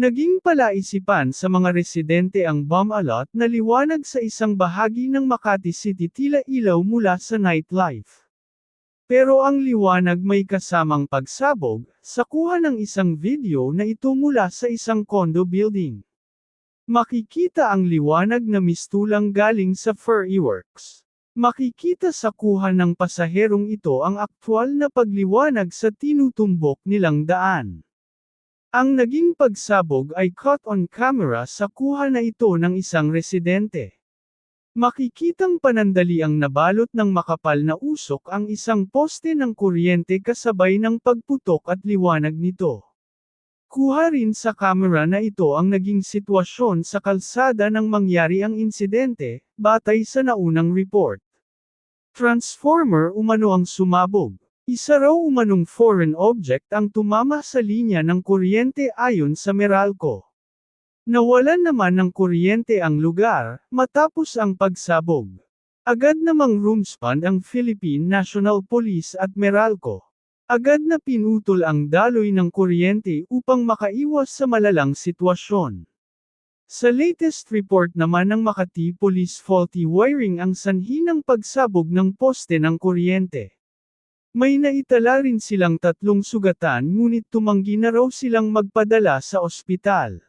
Naging palaisipan sa mga residente ang bomb alert na liwanag sa isang bahagi ng Makati City tila ilaw mula sa nightlife. Pero ang liwanag may kasamang pagsabog, sa kuha ng isang video na ito mula sa isang condo building. Makikita ang liwanag na mistulang galing sa Furryworks. Makikita sa kuha ng pasaherong ito ang aktwal na pagliwanag sa tinutumbok nilang daan. Ang naging pagsabog ay caught on camera sa kuha na ito ng isang residente. Makikitang panandaliang nabalot ng makapal na usok ang isang poste ng kuryente kasabay ng pagputok at liwanag nito. Kuha rin sa kamera na ito ang naging sitwasyon sa kalsada nang mangyari ang insidente, batay sa naunang report. Transformer umano ang sumabog. Isa raw umanong foreign object ang tumama sa linya ng kuryente ayon sa Meralco. Nawalan naman ng kuryente ang lugar, matapos ang pagsabog. Agad namang roomspun ang Philippine National Police at Meralco. Agad na pinutol ang daloy ng kuryente upang makaiwas sa malalang sitwasyon. Sa latest report naman ng Makati Police faulty wiring ang sanhi ng pagsabog ng poste ng kuryente. May naitala rin silang tatlong sugatan ngunit tumanggi na raw silang magpadala sa ospital.